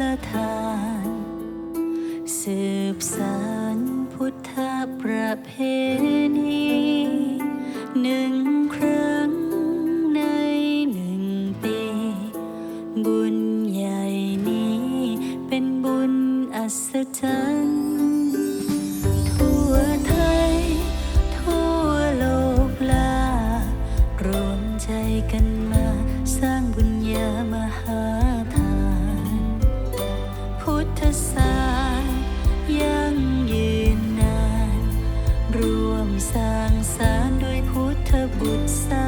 ละทาน สืบสานพุทธประเพณีหนึ่งครั้งในหนึ่งปี บุญใหญ่นี้เป็นบุญอัศจรรย์ สร้างสารด้วยพุทธบุตรสามั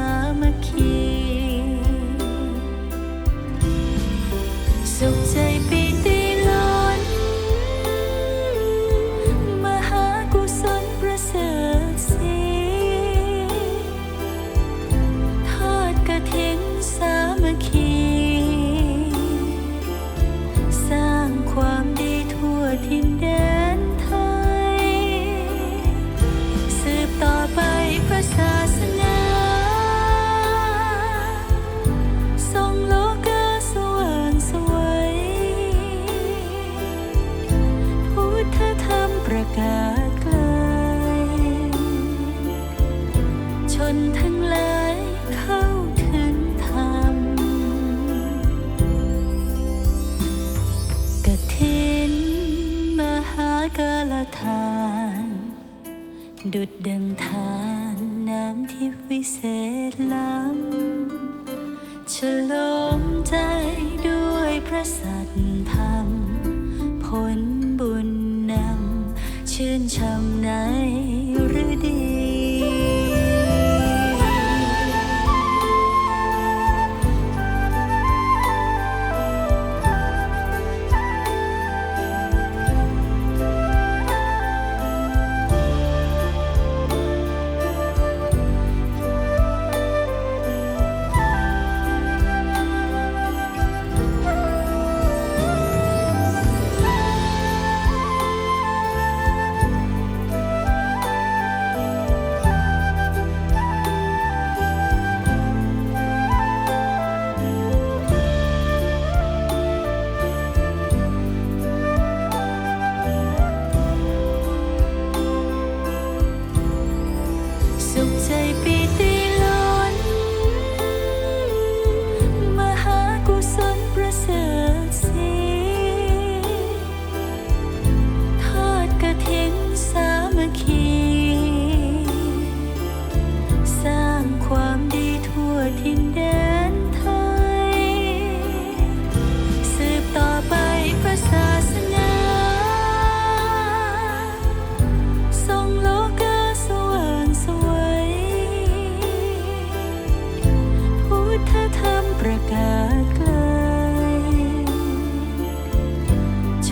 ทาน ดุดดังทานน้ำที่วิเศษล้ำฉลมใจด้วยพระสัตธรรมผลบุญนำชื่นชมใน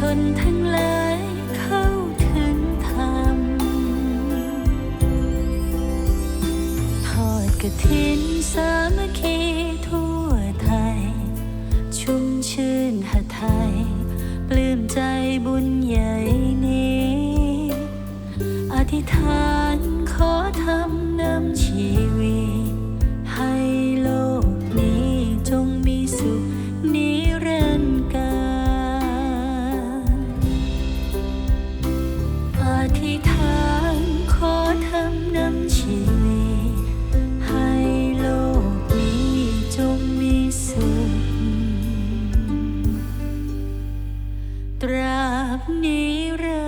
ชนทั้งหลายเข้าถึงธรรมทอดกฐินสามัคคีทั่วไทย ชุ่มชื่นหไทยปลื้มใจบุญใหญ่นี้ อธิษฐานขอทำนำชีวิตให้ ตราบนิรันดร์